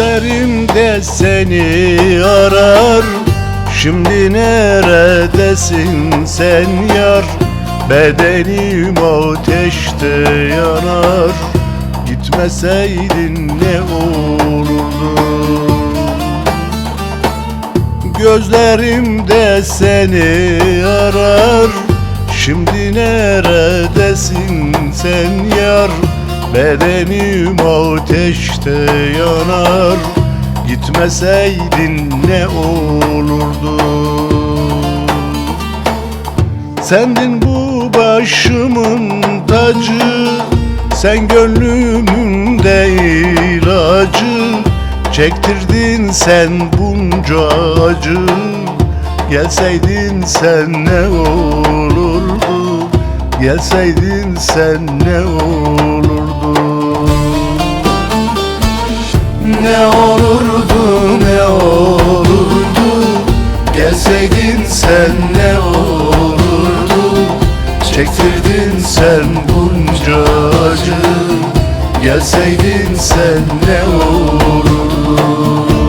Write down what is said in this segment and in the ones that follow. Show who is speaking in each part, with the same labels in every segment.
Speaker 1: Gözlerimde seni arar. Şimdi neredesin sen yar? Bedenim ateşte yanar. Gitmeseydin ne olurdu? Gözlerimde seni arar. Şimdi neredesin sen yar Bedenim ateşte yanar Gitmeseydin ne olurdu? Sendin bu başımın tacı Sen gönlümün de ilacı Çektirdin sen bunca acı. Gelseydin sen ne olurdu? Gelseydin sen ne olurdu Ne olurdu ne olurdu? Gelseydin sen ne olurdu? Çektirdin sen bunca acı. Gelseydin sen ne olurdu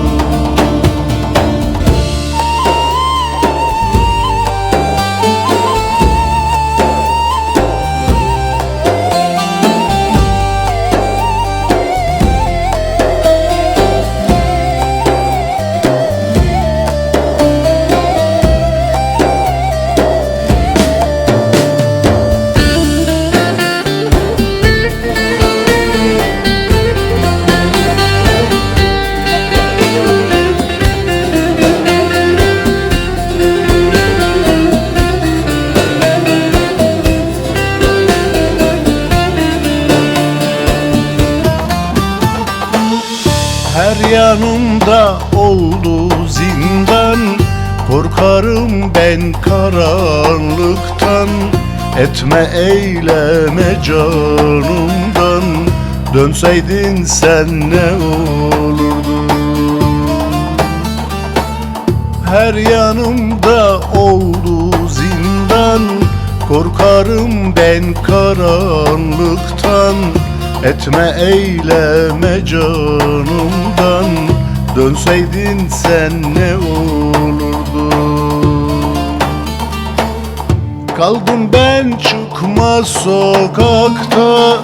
Speaker 1: yanımda oldu zindan. Korkarım ben karanlıktan. Etme eyleme canımdan. Dönseydin sen ne olurdu? Her yanımda oldu zindan. Korkarım ben karanlıktan Etme eyleme canımdan. Dönseydin sen ne olurdu? Kaldım ben çıkmaz sokakta.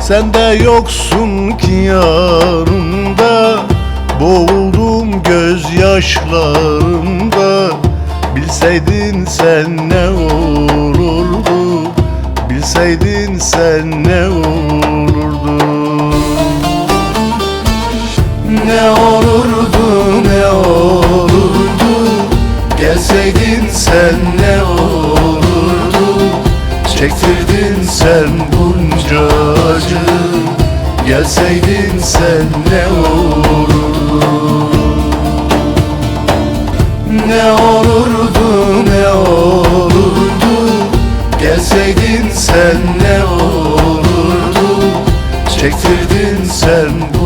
Speaker 1: Sen de yoksun ki yanımda. Boğuldum gözyaşlarımda. Bilseydin sen ne olurdu? Bilseydin sen ne olurdu Ne olurdu ne olurdu? Gelseydin sen ne olurdu? Çektirdin sen bunca acı. Gelseydin sen ne olurdu? Ne olurdu ne olurdu? Gelseydin sen ne olurdu? Çektirdin sen bunca